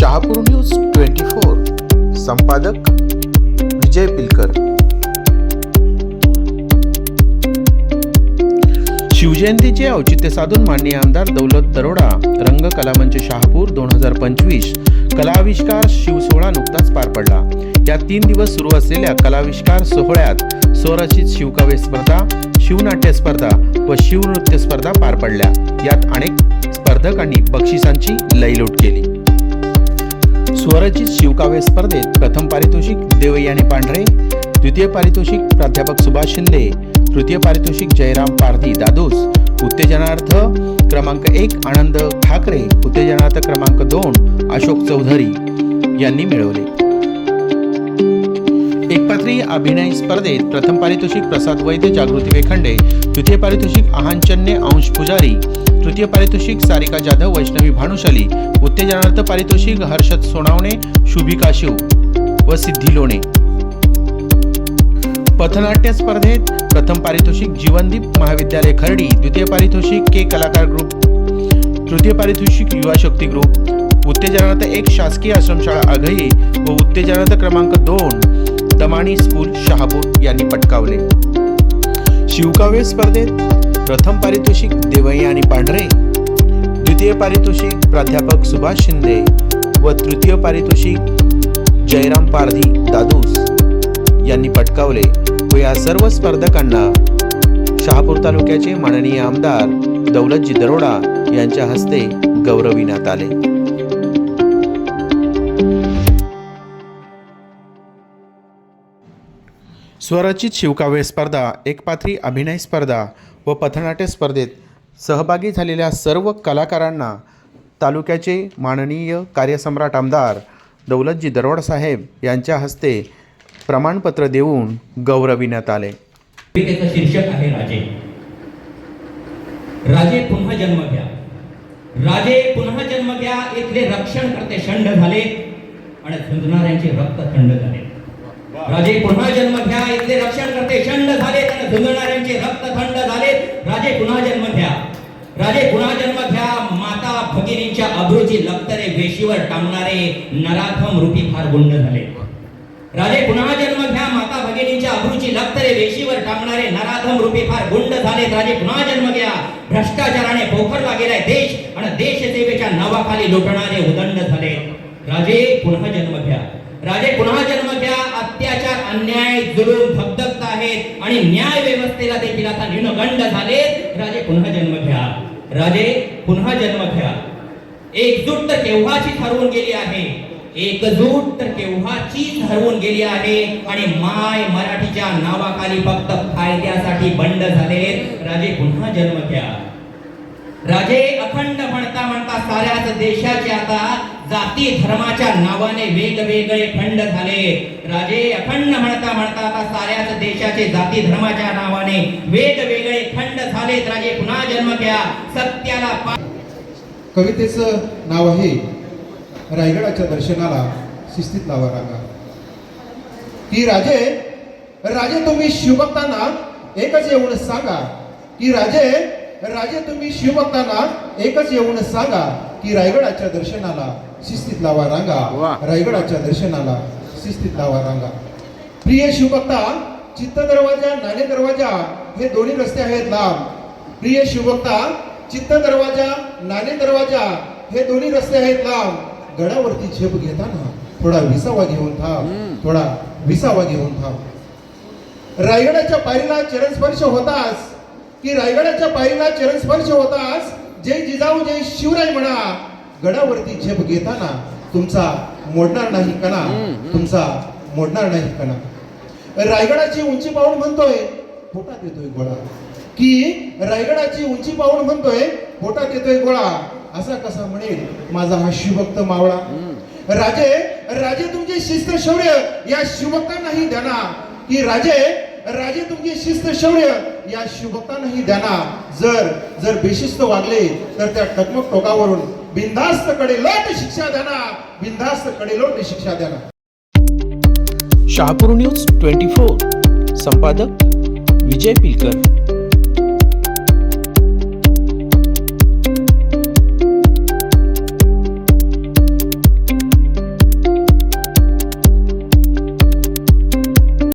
Shahapur news twenty four. संपादक विजय पिलकर. शिवजयंतीचे औचित्य साधून माननीय आमदार दौलत दरोडा रंग कलामंच शहापूर दोन हजार पंचवीस कलाविष्कार शिवसोहळा नुकताच पार पडला. या तीन दिवस सुरू असलेल्या कलाविष्कार सोहळ्यात स्वरचित शिवकाव्य स्पर्धा शिवनाट्य स्पर्धा व शिवनृत्य स्पर्धा पार पडल्या. यात अनेक स्पर्धकांनी बक्षिसांची लयलूट केली. स्वरचित शिवकाव्य स्पर्धेत प्रथम पारितोषिक देवयानी पांढरे द्वितीय पारितोषिक प्राध्यापक सुभाष शिंदे तृतीय पारितोषिक जयराम पारधी दादूस उत्तेजनार्थ क्रमांक एक आनंद ठाकरे उत्तेजनार्थ क्रमांक दोन अशोक चौधरी यांनी मिळवले. एकपात्री अभिनय स्पर्धेत प्रथम पारितोषिक प्रसाद वैद्य जागृती वेखंडे द्वितीय पारितोषिक आहानचन्य अंश पुजारी तृतीय पारितोषिक सारिका जाधव वैष्णवी भानुशाली उत्तेजनार्थ पारितोषिक हर्षद सोनावणे शुभिका शिव व सिद्धी लोणे. पथनाट्य स्पर्धेत प्रथम पारितोषिक जीवनदीप महाविद्यालय खर्डी द्वितीय पारितोषिक के कलाकार ग्रुप तृतीय पारितोषिक युवा शक्ती ग्रुप उत्तेजनार्थ एक शासकीय आश्रमशाळा आघई व उत्तेजनार्थ क्रमांक दोन दमाणी स्कूल शहापूर यांनी पटकावले. शिवकाव्य स्पर्धेत प्रथम पारितोषिक देवयानी पांढरे द्वितीय पारितोषिक प्राध्यापक सुभाष शिंदे व तृतीय पारितोषिक जयराम पारधी दादूस यांनी पटकावले व या सर्व स्पर्धकांना शहापूर तालुक्याचे माननीय आमदार दौलतजी दरोडा यांच्या हस्ते गौरविण्यात आले. स्वरचित शिवकाव्य स्पर्धा एकपात्री अभिनय स्पर्धा व पथनाट्य स्पर्धेत सहभागी झालेल्या सर्व कलाकारांना तालुक्याचे माननीय कार्यसम्राट आमदार दौलतजी दरोड साहेब यांच्या हस्ते प्रमाणपत्र देऊन गौरविण्यात आले. कवितेचं शीर्षक आहे राजे. राजे पुन्हा जन्म घ्या. राजे पुन्हा जन्म घ्या इथले रक्षण करते शंड झाले. आणि झुंजणाऱ्यांचे रक्त थंड झाले. राजे पुन्हा जन्म घ्या इथले रक्षण करते शंड झाले झुंजणाऱ्यांचे रक्त थंड झाले राजे पुन्हा जन्म घ्या. राजे पुन्हा जन्म घ्या माता भगिनींच्या अब्रूची लक्तरे वेशीवर टांगणारे नराधम रूपी फार गुंड झाले. राजे पुन्हा जन्म घ्या माता भगिनींच्या अब्रूची लक्तरे वेशीवर टांगणारे नराधम रूपी फार गुंड झाले राजे पुन्हा जन्म घ्या. भ्रष्टाचाराने पोखरला गेलाय देश आणि देशसेवेच्या नावाखाली लुटणारे उदंड झाले. राजे पुन्हा जन्म घ्या. राजे पुन्हा जन्म घ्या. अत्याचार अन्याय जुलूम धगधगत आहेत आणि न्याय व्यवस्थेला देखील आता न्यूनगंड झाले राजे पुन्हा जन्म घ्या. राजे पुन्हा जन्म घ्या. एकजूट तर केव्हाची ठरवून गेली आहे? एकजूट तर केव्हाची हरवून गेली आहे? आणि माय मराठीच्या नावाखाली फक्त फायद्यासाठी बंड झाले राजे पुन्हा जन्म घ्या. राजे अखंड म्हणता म्हणता साऱ्याच देशाचे आता जाती धर्माच्या नावाने वेगवेगळे खंड झाले. राजे अखंड म्हणता म्हणता आता साऱ्याच देशाचे जाती धर्माच्या नावाने वेगवेगळे खंड झालेत. राजे पुन्हा जन्म घ्या. सत्याला पा कवितेचं नाव आहे रायगडाच्या दर्शनाला शिस्तीत लावा रागा. की राजे राजे तुम्ही शिवभक्तांना एकच येऊन सांगा. की राजे राजे तुम्ही शिवभक्तांना एकच येऊन सांगा. की रायगडाच्या दर्शनाला शिस्तीत लावा. रांगा. रायगडाच्या दर्शनाला शिस्तीत लावा रांगा. प्रिय शिवभक्ता चित्त दरवाजा नाणे दरवाजा हे दोन्ही रस्ते आहेत लांब. प्रिय शिवभक्ता चित्त दरवाजा नाणे दरवाजा हे दोन्ही रस्ते आहेत लांब. गडावरती झेप घेताना थोडा विसावा घेऊन थांब. थोडा विसावा घेऊन थांब. रायगडाच्या पायरीला चरणस्पर्श होतास की रायगडाच्या पायरीला चरणस्पर्श होतास जय जिजाऊ जय शिवराय म्हणा. गडावरती झेप घेताना तुमचा मोडणार नाही कणा. तुमचा मोडणार नाही कणा. रायगडाची उंची पाहून म्हणतोय पोटात येतोय गोळा. की रायगडाची उंची पाहून म्हणतोय पोटात येतोय गोळा. असा कसा म्हणेल माझा हा शिवभक्त मावळा? राजे राजे तुमचे शिस्त शौर्य या शिवभक्तांनाही द्याना की राजे राजे शिस्त शौर्य या शिवभक्तांनाही द्याना जर जर बेशिस्त वागले तर त्या टकमक टोकावरून बिनधास्त कडे लोट शिक्षा द्याना बिनधास्त कडे लोट शिक्षा द्याना शहापूर न्यूज ट्वेंटी फोर. संपादक विजय पिलकर.